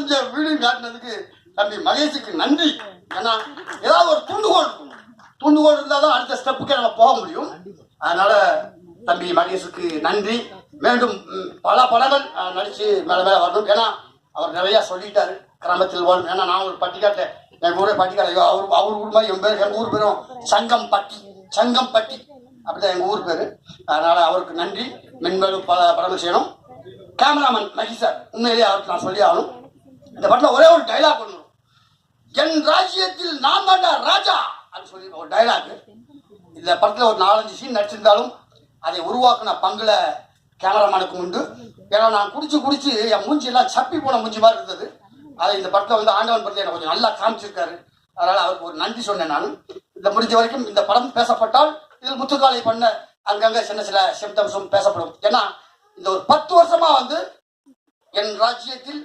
இந்த வீடு காட்டினதுக்கு தம்பி மகேஷுக்கு நன்றி. ஏன்னா ஏதாவது ஒரு துண்டுகோல் இருக்கும். துண்டுகோல் இருந்தால் தான் அடுத்த ஸ்டெப்புக்கு நம்ம போக முடியும். அதனால தம்பி மகேஷுக்கு நன்றி. மீண்டும் பல படங்கள் நடித்து நடிச்சு மேல மேல வரணும். ஏன்னா அவர் நிறையா சொல்லிட்டாரு. கிராமத்தில் வரும் ஏன்னா நான் ஒரு பட்டிக்காட்டேன் என் ஊரே பட்டிக்காட்டை அவர் அவர் ஊர் மாதிரி என் பேர் எங்கள் ஊர் பேரும் சங்கம் பட்டி சங்கம் பட்டி அப்படிதான் எங்கள் ஊர் பேர். அதனால அவருக்கு நன்றி. மென்மேலும் பல படங்கள் செய்யணும். கேமராமேன் மகிஷர் உண்மையிலேயே அவருக்கு நான் சொல்லி ஆகணும். இந்த படத்தில் ஒரே ஒரு டைலாக் ஒன்று என் ராஜ்யத்தில் நான் தாண்டா ராஜா அப்படின்னு சொல்லி ஒரு டைலாக் இந்த படத்தில் ஒரு நாலஞ்சு சீன் நடிச்சிருந்தாலும் அதை உருவாக்குன பங்கில் கேமராமேனுக்கும் உண்டு. ஏன்னா நான் குடிச்சு குடிச்சு என் மூஞ்சி எல்லாம் சப்பி போன மூஞ்சி மாதிரி இருந்தது. அதை இந்த படத்தில் வந்து ஆண்டவன் படத்தில் எனக்கு கொஞ்சம் நல்லா காமிச்சிருக்காரு. அதனால் அவருக்கு ஒரு நன்றி சொன்னேன் நான். இந்த முடிஞ்ச வரைக்கும் இந்த படம் பேசப்பட்டால் இதில் முத்துக்காலை பண்ண அங்கங்கே சின்ன சில சிம்டம்ஸும் பேசப்படும். ஏன்னா இந்த ஒரு பத்து வருஷமா வந்து என் ராஜ்யத்தில்